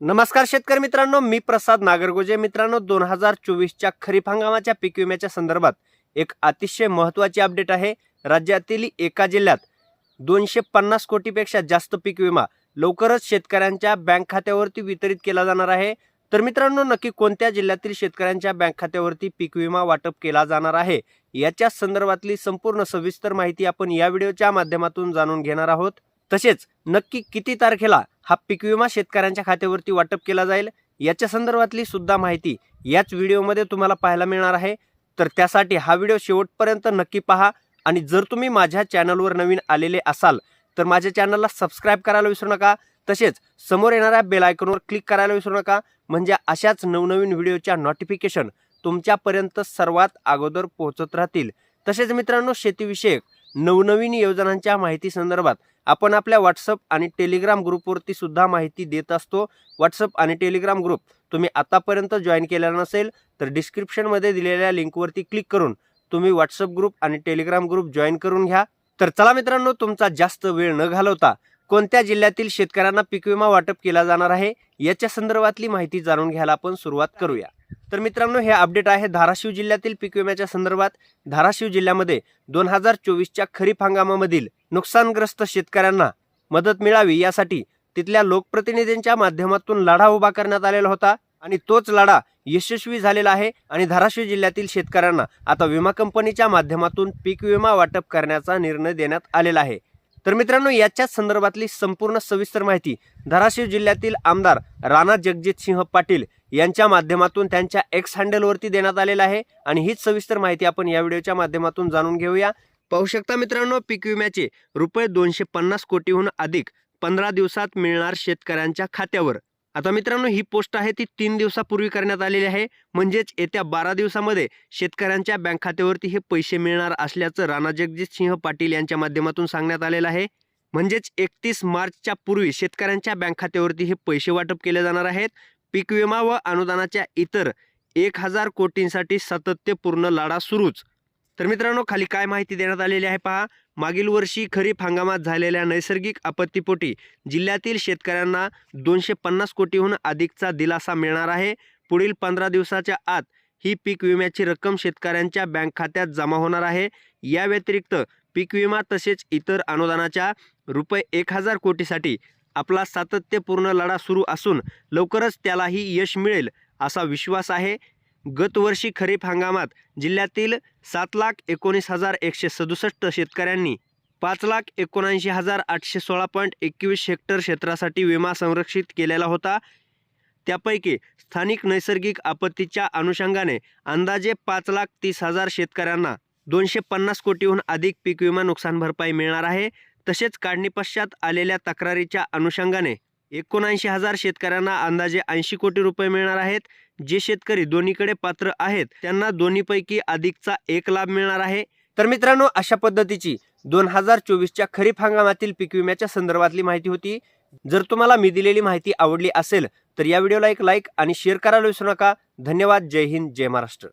नमस्कार शेतकरी मित्रांनो मी प्रसाद नागरगोजे. मित्रांनो दोन हजार चोवीसच्या खरीप हंगामाच्या पीक विम्याच्या संदर्भात एक अतिशय महत्त्वाची अपडेट आहे. राज्यातील एका जिल्ह्यात दोनशे पन्नास कोटीपेक्षा जास्त पीक विमा लवकरच शेतकऱ्यांच्या बँक खात्यावरती वितरित केला जाणार आहे. तर मित्रांनो नक्की कोणत्या जिल्ह्यातील शेतकऱ्यांच्या बँक खात्यावरती पीक विमा वाटप केला जाणार आहे? याच्या संदर्भातली संपूर्ण सविस्तर माहिती आपण या व्हिडिओच्या माध्यमातून जाणून घेणार आहोत. तसेच नक्की किती तारखेला हा पीक विमा शेतकऱ्यांच्या खात्यावरती वाटप केला जाईल. याच्या संदर्भातली सुद्धा माहिती याच व्हिडिओमध्ये तुम्हाला पाहायला मिळणार आहे. तर त्यासाठी हा व्हिडिओ शेवटपर्यंत नक्की पहा आणि जर तुम्ही माझ्या चॅनलवर नवीन आलेले असाल तर माझ्या चॅनलला सबस्क्राईब करायला विसरू नका. तसेच समोर येणाऱ्या बेल आयकॉनवर क्लिक करायला विसरू नका. म्हणजे अशाच नवनवीन व्हिडिओच्या नोटिफिकेशन तुमच्यापर्यंत सर्वात अगोदर पोहोचत राहतील. तसेच मित्रांनो शेतीविषयक नवनवीन योजनांच्या माहिती संदर्भात आपण आपल्या व्हॉट्सअप आणि टेलिग्राम ग्रुपवरती सुद्धा माहिती देत असतो. व्हॉट्सअप आणि टेलिग्राम ग्रुप तुम्ही आतापर्यंत जॉईन केला नसेल तर डिस्क्रिप्शनमध्ये दिलेल्या लिंकवरती क्लिक करून तुम्ही व्हॉट्सअप ग्रुप आणि टेलिग्राम ग्रुप जॉईन करून घ्या. तर चला मित्रांनो तुमचा जास्त वेळ न घालवता कोणत्या जिल्ह्यातील शेतकऱ्यांना पीक विमा वाटप केला जाणार आहे याच्या संदर्भातली माहिती जाणून घ्यायला आपण सुरुवात करूया. तर मित्रांनो हे अपडेट आहे धाराशिव जिल्ह्यातील पीक विम्याच्या संदर्भात. धाराशिव जिल्ह्यामध्ये दोन हजार चोवीसच्या खरीप हंगामामधील नुकसानग्रस्त शेतकऱ्यांना मदत मिळावी यासाठी तिथल्या लोकप्रतिनिधींच्या माध्यमातून लढा उभा करण्यात आलेला होता आणि तोच लढा यशस्वी झालेला आहे आणि धाराशिव जिल्ह्यातील शेतकऱ्यांना आता विमा कंपनीच्या माध्यमातून पीक विमा वाटप करण्याचा निर्णय देण्यात आलेला आहे. तर मित्रांनो याच्याच संदर्भातली संपूर्ण सविस्तर माहिती धाराशिव जिल्ह्यातील आमदार राणा जगजित सिंह पाटील यांच्या माध्यमातून त्यांच्या एक्स हँडलवरती देण्यात आलेला आहे. आणि हीच सविस्तर माहिती आपण या व्हिडिओच्या माध्यमातून जाणून घेऊया. पाहू शकता मित्रांनो पीक विम्याचे रुपये दोनशे पन्नास कोटीहून अधिक पंधरा दिवसात मिळणार शेतकऱ्यांच्या खात्यावर. आता मित्रांनो ही पोस्ट आहे ती तीन दिवसापूर्वी करण्यात आलेली आहे. म्हणजेच येत्या बारा दिवसामध्ये शेतकऱ्यांच्या बँक खात्यावरती हे पैसे मिळणार असल्याचं राणा जगजित सिंह पाटील यांच्या माध्यमातून सांगण्यात आलेलं आहे. म्हणजेच एकतीस मार्चच्या पूर्वी शेतकऱ्यांच्या बँक खात्यावरती हे पैसे वाटप केले जाणार आहेत. पीक विमा व अनुदानाच्या इतर एक हजार कोटींसाठी सातत्यपूर्ण लढा सुरूच. तर मित्रांनो खाली काय माहिती देण्यात आलेली आहे पहा. मागील वर्षी खरीप हंगामात झालेल्या नैसर्गिक आपत्तीपोटी जिल्ह्यातील शेतकऱ्यांना दोनशे पन्नास कोटीहून अधिकचा दिलासा मिळणार आहे. पुढील पंधरा दिवसाच्या आत ही पीक विम्याची रक्कम शेतकऱ्यांच्या बँक खात्यात जमा होणार आहे. या व्यतिरिक्त पीक विमा तसेच इतर अनुदानाच्या रुपये एक हजार कोटीसाठी आपला सातत्यपूर्ण लढा सुरू असून लवकरच त्यालाही यश मिळेल असा विश्वास आहे. गतवर्षी खरीप हंगामात जिल्ह्यातील सात लाख एकोणीस हजार एकशे सदुसष्ट शेतकऱ्यांनी पाच लाख एकोणऐंशी हजार आठशे सोळा पॉईंट एकवीस हेक्टर क्षेत्रासाठी विमा संरक्षित केलेला होता. त्यापैकी स्थानिक नैसर्गिक आपत्तीच्या अनुषंगाने अंदाजे पाच लाख तीस हजार शेतकऱ्यांना दोनशे पन्नास कोटीहून अधिक पीक विमा नुकसान भरपाई मिळणार आहे. तसेच काढणीपश्चात आलेल्या तक्रारीच्या अनुषंगाने एकोणऐंशी हजार शेतकऱ्यांना अंदाजे ऐंशी कोटी रुपये मिळणार आहेत. जे शेतकरी दोन्हीकडे पात्र आहेत त्यांना दोन्हीपैकी अधिकचा एक लाभ मिळणार आहे. तर मित्रांनो अशा पद्धतीची दोन हजार चोवीसच्या खरीप हंगामातील पीक विम्याच्या संदर्भातली माहिती होती. जर तुम्हाला मी दिलेली माहिती आवडली असेल तर या व्हिडिओला एक लाईक आणि शेअर करायला विसरू नका. धन्यवाद. जय हिंद. जय महाराष्ट्र.